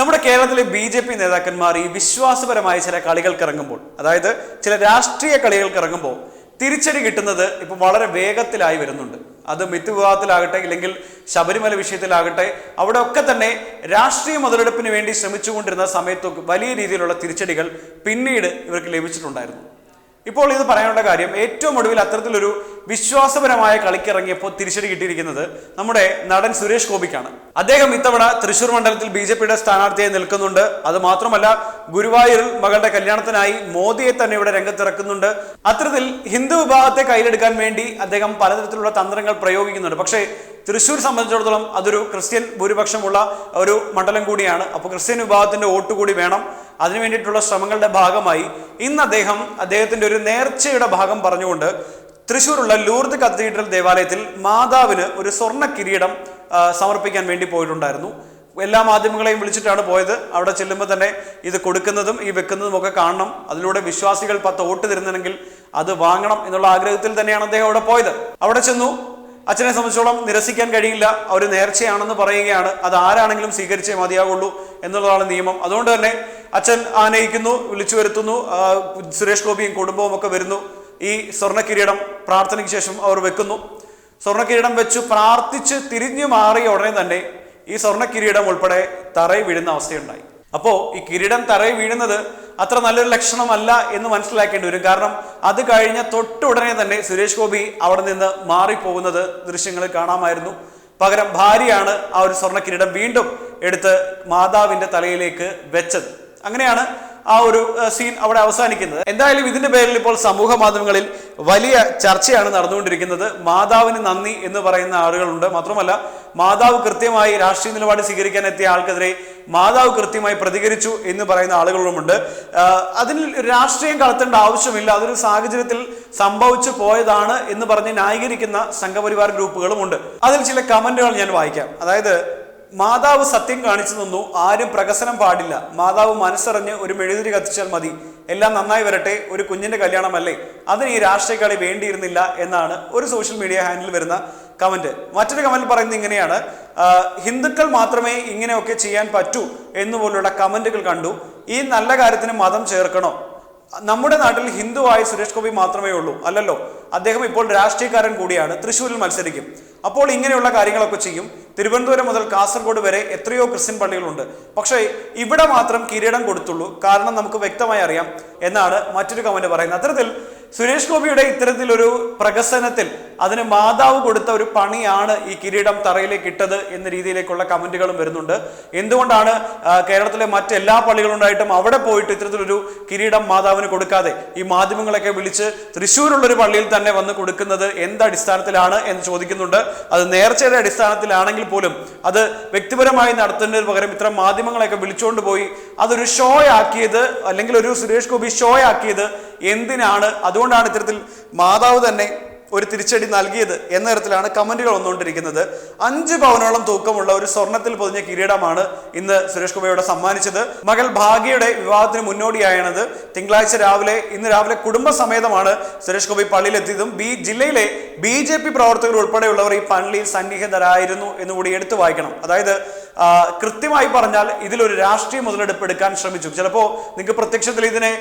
നമ്മുടെ കേരളത്തിലെ B J P നേതാക്കന്മാർ ഈ വിശ്വാസപരമായ ചില കളികൾക്ക് ഇറങ്ങുമ്പോൾ അതായത് ചില രാഷ്ട്രീയ കളികൾക്ക് ഇറങ്ങുമ്പോൾ തിരിച്ചടി കിട്ടുന്നത് ഇപ്പൊ വളരെ വേഗത്തിലായി വരുന്നുണ്ട്. അത് മിത്ത് വിവാഹത്തിലാകട്ടെ ഇല്ലെങ്കിൽ ശബരിമല വിഷയത്തിലാകട്ടെ അവിടെ ഒക്കെ തന്നെ രാഷ്ട്രീയ മുതലെടുപ്പിന് വേണ്ടി ശ്രമിച്ചുകൊണ്ടിരുന്ന സമയത്തൊക്കെ വലിയ രീതിയിലുള്ള തിരിച്ചടികൾ പിന്നീട് ഇവർക്ക് ലഭിച്ചിട്ടുണ്ടായിരുന്നു. ഇപ്പോൾ ഇത് പറയാനുള്ള കാര്യം ഏറ്റവും ഒടുവിൽ അത്തരത്തിലൊരു വിശ്വാസപരമായ കളിക്കിറങ്ങിയപ്പോൾ തിരിച്ചടി കിട്ടിയിരിക്കുന്നത് നമ്മുടെ നടൻ സുരേഷ് ഗോപിക്കാണ്. അദ്ദേഹം ഇത്തവണ തൃശൂർ മണ്ഡലത്തിൽ ബി ജെ പിയുടെ സ്ഥാനാർത്ഥിയായി നിൽക്കുന്നുണ്ട്. അത് മാത്രമല്ല ഗുരുവായൂരിൽ മകളുടെ കല്യാണത്തിനായി മോദിയെ തന്നെ ഇവിടെ രംഗത്തിറക്കുന്നുണ്ട്. അത്തരത്തിൽ ഹിന്ദു വിഭാഗത്തെ കയ്യിലെടുക്കാൻ വേണ്ടി അദ്ദേഹം പലതരത്തിലുള്ള തന്ത്രങ്ങൾ പ്രയോഗിക്കുന്നുണ്ട്. പക്ഷേ തൃശ്ശൂർ സംബന്ധിച്ചിടത്തോളം അതൊരു ക്രിസ്ത്യൻ ഭൂരിപക്ഷമുള്ള ഒരു മണ്ഡലം കൂടിയാണ്. അപ്പോൾ ക്രിസ്ത്യൻ വിഭാഗത്തിന്റെ വോട്ട് കൂടി വേണം. അതിനു വേണ്ടിയിട്ടുള്ള ശ്രമങ്ങളുടെ ഭാഗമായി ഇന്ന് അദ്ദേഹം അദ്ദേഹത്തിന്റെ ഒരു നേർച്ചയുടെ ഭാഗം പറഞ്ഞുകൊണ്ട് തൃശ്ശൂരുള്ള ലൂർദ് കത്തീഡ്രൽ ദേവാലയത്തിൽ മാതാവിന് ഒരു സ്വർണ കിരീടം സമർപ്പിക്കാൻ വേണ്ടി പോയിട്ടുണ്ടായിരുന്നു. എല്ലാ മാധ്യമങ്ങളെയും വിളിച്ചിട്ടാണ് പോയത്. അവിടെ ചെല്ലുമ്പോൾ തന്നെ ഇത് കൊടുക്കുന്നതും ഈ വെക്കുന്നതും ഒക്കെ കാണണം. അതിലൂടെ വിശ്വാസികൾ പത്ത് വോട്ട് തരുന്നുണ്ടെങ്കിൽ അത് വാങ്ങണം എന്നുള്ള ആഗ്രഹത്തിൽ തന്നെയാണ് അദ്ദേഹം അവിടെ പോയത്. അവിടെ ചെന്നു. അച്ഛനെ സംബന്ധിച്ചോളം നിരസിക്കാൻ കഴിയില്ല. ഒരു നേർച്ചയാണെന്ന് പറയുകയാണ്. അത് ആരാണെങ്കിലും സ്വീകരിച്ചേ മതിയാവുള്ളൂ എന്നുള്ളതാണ് നിയമം. അതുകൊണ്ട് തന്നെ അച്ഛൻ ആനയിക്കുന്നു വിളിച്ചു വരുത്തുന്നു സുരേഷ് ഗോപിയും കുടുംബവും ഒക്കെ വരുന്നു. ഈ സ്വർണ കിരീടം പ്രാർത്ഥനയ്ക്ക് ശേഷം അവർ വെക്കുന്നു. സ്വർണ കിരീടം വെച്ചു പ്രാർത്ഥിച്ച് തിരിഞ്ഞു മാറിയ ഉടനെ തന്നെ ഈ സ്വർണ കിരീടം ഉൾപ്പെടെ തറയിൽ വീഴുന്ന അവസ്ഥയുണ്ടായി. അപ്പോൾ ഈ കിരീടം തറയിൽ വീഴുന്നത് അത്ര നല്ലൊരു ലക്ഷണമല്ല എന്ന് മനസ്സിലാക്കേണ്ടി വരും. കാരണം അത് കഴിഞ്ഞ തൊട്ടുടനെ തന്നെ സുരേഷ് ഗോപി അവിടെ നിന്ന് മാറിപ്പോകുന്നത് ദൃശ്യങ്ങളിൽ കാണാമായിരുന്നു. പകരം ഭാര്യയാണ് ആ ഒരു സ്വർണ കിരീടം വീണ്ടും എടുത്ത് മാതാവിന്റെ തലയിലേക്ക് വെച്ചത്. അങ്ങനെയാണ് ആ ഒരു സീൻ അവിടെ അവസാനിക്കുന്നത്. എന്തായാലും ഇതിന്റെ പേരിൽ ഇപ്പോൾ സമൂഹ മാധ്യമങ്ങളിൽ വലിയ ചർച്ചയാണ് നടന്നുകൊണ്ടിരിക്കുന്നത്. മാതാവിന് നന്ദി എന്ന് പറയുന്ന ആളുകളുണ്ട്. മാത്രമല്ല മാതാവ് കൃത്യമായി രാഷ്ട്രീയ നിലപാട് സ്വീകരിക്കാൻ എത്തിയ ആൾക്കെതിരെ മാതാവ് കൃത്യമായി പ്രതികരിച്ചു എന്ന് പറയുന്ന ആളുകളുമുണ്ട്. അതിൽ രാഷ്ട്രീയം കളത്തേണ്ട ആവശ്യമില്ല. അതൊരു സാഹചര്യത്തിൽ സംഭവിച്ചു പോയതാണ് എന്ന് പറഞ്ഞ് ന്യായീകരിക്കുന്ന സംഘപരിവാർ ഗ്രൂപ്പുകളും ഉണ്ട് അതിൽ ചില കമന്റുകൾ ഞാൻ വായിക്കാം. അതായത് മാതാവ് സത്യം കാണിച്ചു നിന്നു ആരും പ്രകസനം പാടില്ല. മാതാവ് മനസ്സറിഞ്ഞ് ഒരു മെഴുതിരി കത്തിച്ചാൽ മതി. എല്ലാം നന്നായി വരട്ടെ ഒരു കുഞ്ഞിന്റെ കല്യാണമല്ലേ? അതിന് ഈ രാഷ്ട്രീയക്കാളി കളി വേണ്ടിയിരുന്നില്ല എന്നാണ് ഒരു സോഷ്യൽ മീഡിയ ഹാൻഡിൽ വരുന്ന കമന്റ് മറ്റൊരു കമന്റ് പറയുന്നത് ഇങ്ങനെയാണ്. ഹിന്ദുക്കൾ മാത്രമേ ഇങ്ങനെയൊക്കെ ചെയ്യാൻ പറ്റൂ എന്നുപോലുള്ള കമന്റുകൾ കണ്ടു. ഈ നല്ല കാര്യത്തിന് മതം ചേർക്കണോ? നമ്മുടെ നാട്ടിൽ ഹിന്ദുവായ സുരേഷ് ഗോപി മാത്രമേ ഉള്ളൂ അല്ലല്ലോ? അദ്ദേഹം ഇപ്പോൾ രാഷ്ട്രീയക്കാരൻ കൂടിയാണ് തൃശ്ശൂരിൽ മത്സരിക്കും. അപ്പോൾ ഇങ്ങനെയുള്ള കാര്യങ്ങളൊക്കെ ചെയ്യും. തിരുവനന്തപുരം മുതൽ കാസർഗോഡ് വരെ എത്രയോ ക്രിസ്ത്യൻ പള്ളികളുണ്ട്. പക്ഷേ ഇവിടെ മാത്രം കിരീടം കൊടുത്തുള്ളൂ. കാരണം നമുക്ക് വ്യക്തമായി അറിയാം എന്നാണ് മറ്റൊരു കമന്റ് പറയുന്നത്. അത്തരത്തിൽ സുരേഷ് ഗോപിയുടെ ഇത്തരത്തിലൊരു പ്രകസനത്തിൽ അതിന് മാതാവ് കൊടുത്ത ഒരു പണിയാണ് ഈ കിരീടം തറയിലേക്ക് ഇട്ടത് എന്ന രീതിയിലേക്കുള്ള കമന്റുകളും വരുന്നുണ്ട്. എന്തുകൊണ്ടാണ് കേരളത്തിലെ മറ്റെല്ലാ പള്ളികളുണ്ടായിട്ടും അവിടെ പോയിട്ട് ഇത്തരത്തിലൊരു കിരീടം മാതാവിന് കൊടുക്കാതെ ഈ മാധ്യമങ്ങളൊക്കെ വിളിച്ച് തൃശ്ശൂരുള്ളൊരു പള്ളിയിൽ തന്നെ വന്ന് കൊടുക്കുന്നത് എന്ത് അടിസ്ഥാനത്തിലാണ് എന്ന് ചോദിക്കുന്നുണ്ട്. അത് നേർച്ചയുടെ അടിസ്ഥാനത്തിലാണെങ്കിൽ പോലും അത് വ്യക്തിപരമായി നടത്തുന്നതിന് പകരം ഇത്തരം മാധ്യമങ്ങളെയൊക്കെ വിളിച്ചുകൊണ്ട് പോയി അതൊരു ഷോ ആക്കിയത് അല്ലെങ്കിൽ ഒരു സുരേഷ് ഗോപി ഷോ ആക്കിയത് എന്തിനാണ്? അതുകൊണ്ടാണ് ഇത്തരത്തിൽ മാതാവ് തന്നെ ഒരു തിരിച്ചടി നൽകിയത് എന്ന തരത്തിലാണ് കമന്റുകൾ വന്നുകൊണ്ടിരിക്കുന്നത്. അഞ്ച് പവനോളം തൂക്കമുള്ള ഒരു സ്വർണത്തിൽ പൊതിഞ്ഞ കിരീടമാണ് ഇന്ന് സുരേഷ് കുമാരോട് സമ്മാനിച്ചത്. മകൾ ഭാഗ്യയുടെ വിവാഹത്തിന് മുന്നോടിയായാണത്. തിങ്കളാഴ്ച രാവിലെ ഇന്ന് രാവിലെ കുടുംബസമേതമാണ് സുരേഷ് ഗോപി പള്ളിയിലെത്തിയതും. ബി ജില്ലയിലെ ബി ജെ പി പ്രവർത്തകർ ഉൾപ്പെടെയുള്ളവർ ഈ പള്ളിയിൽ സന്നിഹിതരായിരുന്നു എന്നുകൂടി എടുത്തു വായിക്കണം. അതായത് കൃത്യമായി പറഞ്ഞാൽ ഇതിലൊരു രാഷ്ട്രീയ മുതലെടുപ്പ് എടുക്കാൻ ശ്രമിച്ചു. ചിലപ്പോൾ നിങ്ങൾക്ക് പ്രത്യക്ഷത്തിൽ ഇതിനെ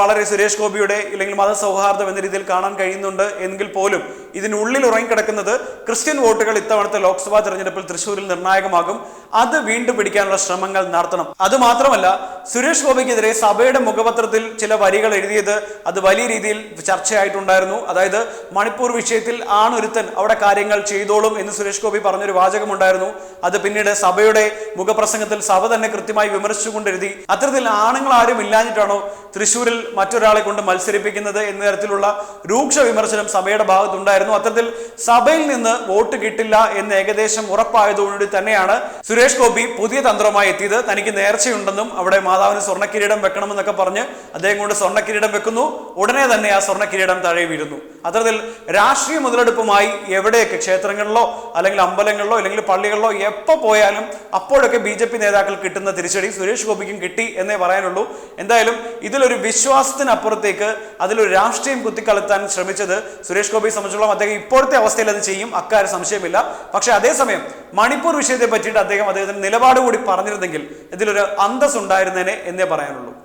വളരെ സുരേഷ് ഗോപിയുടെ ഇല്ലെങ്കിൽ മതസൗഹാർദ്ദം എന്ന രീതിയിൽ കാണാൻ കഴിയുന്നുണ്ട് എങ്കിൽ പോലും diyorum. ഇതിനുള്ളിൽ ഉറങ്ങിക്കിടക്കുന്നത് ക്രിസ്ത്യൻ വോട്ടുകൾ ഇത്തവണത്തെ ലോക്സഭാ തെരഞ്ഞെടുപ്പിൽ തൃശ്ശൂരിൽ നിർണായകമാകും. അത് വീണ്ടും പിടിക്കാനുള്ള ശ്രമങ്ങൾ നടത്തണം. അത് മാത്രമല്ല സുരേഷ് ഗോപിക്കെതിരെ സഭയുടെ മുഖപത്രത്തിൽ ചില വരികൾ എഴുതിയത് അത് വലിയ രീതിയിൽ ചർച്ചയായിട്ടുണ്ടായിരുന്നു. അതായത് മണിപ്പൂർ വിഷയത്തിൽ ആണൊരുത്തൻ അവിടെ കാര്യങ്ങൾ ചെയ്തോളും എന്ന് സുരേഷ് ഗോപി പറഞ്ഞൊരു വാചകമുണ്ടായിരുന്നു. അത് പിന്നീട് സഭയുടെ മുഖപ്രസംഗത്തിൽ സഭ തന്നെ കൃത്യമായി വിമർശിച്ചുകൊണ്ട് എഴുതി അത്തരത്തിൽ ആണുങ്ങൾ ആരും ഇല്ലാഞ്ഞിട്ടാണോ തൃശ്ശൂരിൽ മറ്റൊരാളെ കൊണ്ട് മത്സരിപ്പിക്കുന്നത് എന്ന തരത്തിലുള്ള രൂക്ഷ വിമർശനം സഭയുടെ ഭാഗത്തുണ്ടായിരുന്നു. അത്തരത്തിൽ സഭയിൽ നിന്ന് വോട്ട് കിട്ടില്ല എന്ന് ഏകദേശം ഉറപ്പായതോടുകൂടി തന്നെയാണ് സുരേഷ് ഗോപി പുതിയ തന്ത്രമായി എത്തിയത്. തനിക്ക് നേർച്ചയുണ്ടെന്നും അവിടെ മാതാവിന് സ്വർണ കിരീടം വെക്കണമെന്നൊക്കെ പറഞ്ഞ് അദ്ദേഹം കൊണ്ട് സ്വർണ കിരീടം വെക്കുന്നു. ഉടനെ തന്നെ ആ സ്വർണ കിരീടം താഴെ വീഴുന്നു. അത്തരത്തിൽ രാഷ്ട്രീയ മുതലെടുപ്പുമായി എവിടെയൊക്കെ ക്ഷേത്രങ്ങളിലോ അല്ലെങ്കിൽ അമ്പലങ്ങളിലോ അല്ലെങ്കിൽ പള്ളികളിലോ എപ്പോൾ പോയാലും അപ്പോഴൊക്കെ ബി ജെ പി നേതാക്കൾ കിട്ടുന്ന തിരിച്ചടി സുരേഷ് ഗോപിക്കും കിട്ടി എന്നേ പറയാനുള്ളൂ. എന്തായാലും ഇതിലൊരു വിശ്വാസത്തിനപ്പുറത്തേക്ക് അതിലൊരു രാഷ്ട്രീയം കുത്തിക്കളുത്താൻ ശ്രമിച്ചത് സുരേഷ് ഗോപിയെ സംബന്ധിച്ചോളം അദ്ദേഹം ഇപ്പോഴത്തെ അവസ്ഥയിൽ അത് ചെയ്യും. അക്കാര്യം സംശയമില്ല. പക്ഷെ അതേസമയം മണിപ്പൂർ വിഷയത്തെ പറ്റിയിട്ട് അദ്ദേഹം അദ്ദേഹത്തിന്റെ നിലപാട് കൂടി പറഞ്ഞിരുന്നെങ്കിൽ ഇതിലൊരു അന്തസ് ഉണ്ടായിരുന്നേനെ എന്നേ പറയാനുള്ളൂ.